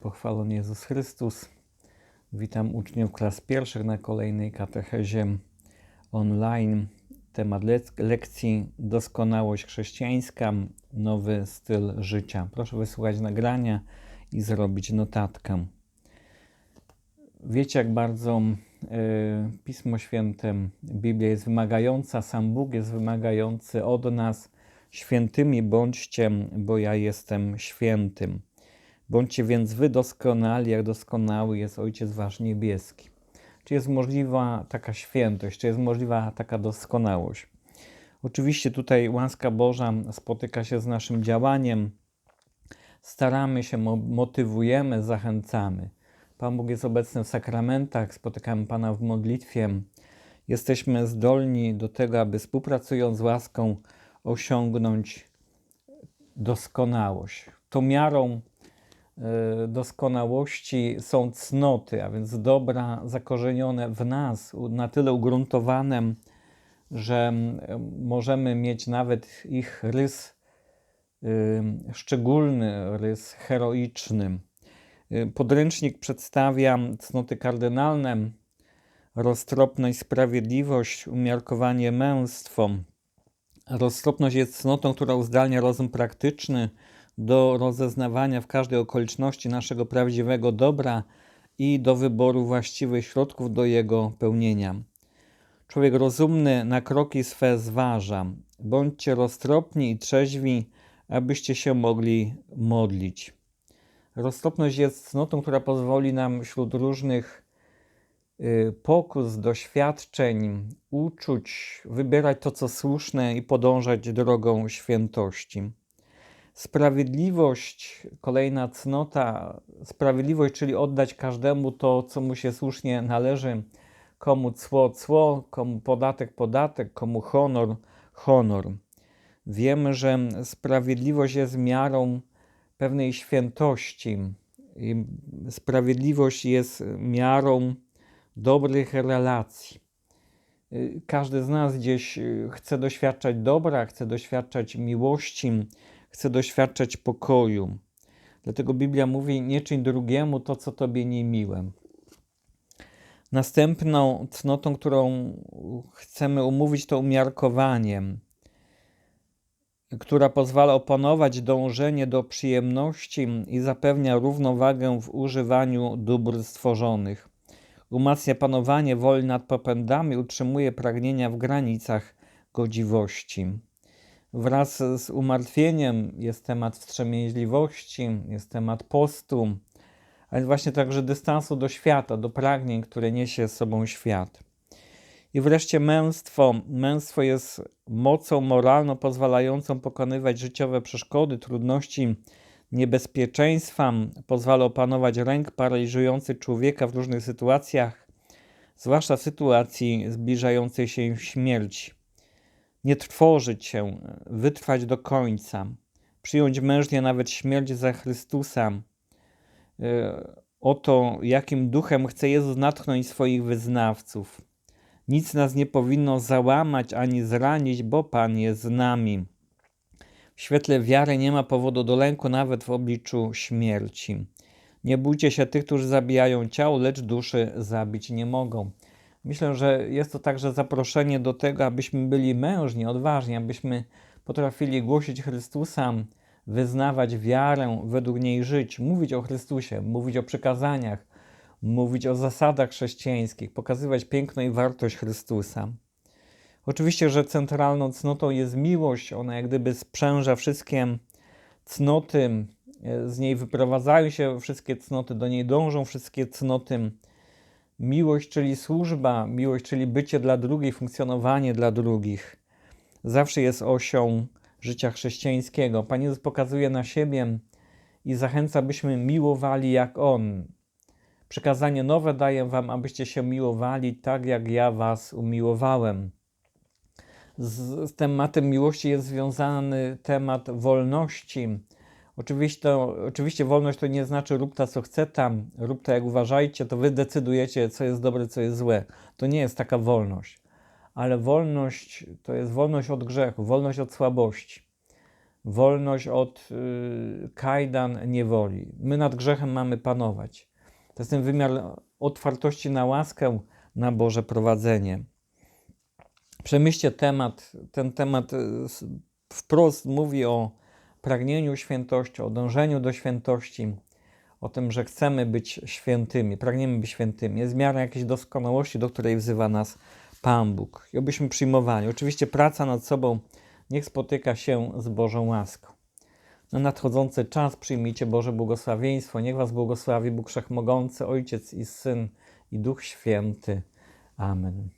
Pochwalony Jezus Chrystus. Witam uczniów klas pierwszych na kolejnej katechezie online. Temat lek- lekcji Doskonałość chrześcijańska, nowy styl życia. Proszę wysłuchać nagrania i zrobić notatkę. Wiecie, jak bardzo y, Pismo Święte, Biblia jest wymagająca, sam Bóg jest wymagający od nas. Świętymi bądźcie, bo ja jestem świętym. Bądźcie więc wy doskonali, jak doskonały jest Ojciec Wasz Niebieski. Czy jest możliwa taka świętość, czy jest możliwa taka doskonałość? Oczywiście tutaj łaska Boża spotyka się z naszym działaniem. Staramy się, motywujemy, zachęcamy. Pan Bóg jest obecny w sakramentach, spotykamy Pana w modlitwie. Jesteśmy zdolni do tego, aby współpracując z łaską osiągnąć doskonałość. To miarą doskonałości są cnoty, a więc dobra zakorzenione w nas, na tyle ugruntowane, że możemy mieć nawet ich rys y, szczególny, rys heroiczny. Y, podręcznik przedstawia cnoty kardynalne, roztropność, sprawiedliwość, umiarkowanie, męstwo. Roztropność jest cnotą, która uzdalnia rozum praktyczny, do rozeznawania w każdej okoliczności naszego prawdziwego dobra i do wyboru właściwych środków do jego pełnienia. Człowiek rozumny na kroki swe zważa. Bądźcie roztropni i trzeźwi, abyście się mogli modlić. Roztropność jest cnotą, która pozwoli nam wśród różnych y, pokus, doświadczeń, uczuć, wybierać to, co słuszne i podążać drogą świętości. Sprawiedliwość, kolejna cnota, sprawiedliwość, czyli oddać każdemu to, co mu się słusznie należy, komu cło, cło, komu podatek, podatek, komu honor, honor. Wiemy, że sprawiedliwość jest miarą pewnej świętości. I sprawiedliwość jest miarą dobrych relacji. Każdy z nas gdzieś chce doświadczać dobra, chce doświadczać miłości, chce doświadczać pokoju. Dlatego Biblia mówi: Nie czyń drugiemu to, co tobie niemiłe. Następną cnotą, którą chcemy umówić, to umiarkowanie, która pozwala opanować dążenie do przyjemności i zapewnia równowagę w używaniu dóbr stworzonych. Umacnia panowanie woli nad popędami, utrzymuje pragnienia w granicach godziwości. Wraz z umartwieniem jest temat wstrzemięźliwości, jest temat postu, ale właśnie także dystansu do świata, do pragnień, które niesie z sobą świat. I wreszcie męstwo. Męstwo jest mocą moralną pozwalającą pokonywać życiowe przeszkody, trudności, niebezpieczeństwa, pozwala opanować ręk paraliżujący człowieka w różnych sytuacjach, zwłaszcza w sytuacji zbliżającej się śmierci nie trwożyć się, wytrwać do końca, przyjąć mężnie nawet śmierć za Chrystusa. E, oto jakim duchem chce Jezus natchnąć swoich wyznawców. Nic nas nie powinno załamać ani zranić, bo Pan jest z nami. W świetle wiary nie ma powodu do lęku nawet w obliczu śmierci. Nie bójcie się tych, którzy zabijają ciało, lecz duszy zabić nie mogą. Myślę, że jest to także zaproszenie do tego, abyśmy byli mężni, odważni, abyśmy potrafili głosić Chrystusa, wyznawać wiarę, według niej żyć, mówić o Chrystusie, mówić o przykazaniach, mówić o zasadach chrześcijańskich, pokazywać piękno i wartość Chrystusa. Oczywiście, że centralną cnotą jest miłość, ona jak gdyby sprzęża wszystkie cnoty, z niej wyprowadzają się wszystkie cnoty, do niej dążą wszystkie cnoty. Miłość, czyli służba, miłość, czyli bycie dla drugich, funkcjonowanie dla drugich, zawsze jest osią życia chrześcijańskiego. Pan Jezus pokazuje na siebie i zachęca, byśmy miłowali jak On. Przekazanie nowe daję Wam, abyście się miłowali tak, jak ja Was umiłowałem. Z tematem miłości jest związany temat wolności Oczywiście, oczywiście wolność to nie znaczy rób ta co chce tam, rób to jak uważajcie, to wy decydujecie co jest dobre, co jest złe. To nie jest taka wolność. Ale wolność to jest wolność od grzechu, wolność od słabości. wolność od y, kajdan niewoli. My nad grzechem mamy panować. To jest ten wymiar otwartości na łaskę, na Boże prowadzenie. Przemyślcie temat, ten temat y, wprost mówi o pragnieniu świętości, o dążeniu do świętości, o tym, że chcemy być świętymi, pragniemy być świętymi. Jest miara jakiejś doskonałości, do której wzywa nas Pan Bóg. I obyśmy przyjmowali. Oczywiście praca nad sobą niech spotyka się z Bożą łaską. Na nadchodzący czas przyjmijcie Boże błogosławieństwo. Niech Was błogosławi Bóg Wszechmogący, Ojciec i Syn i Duch Święty. Amen.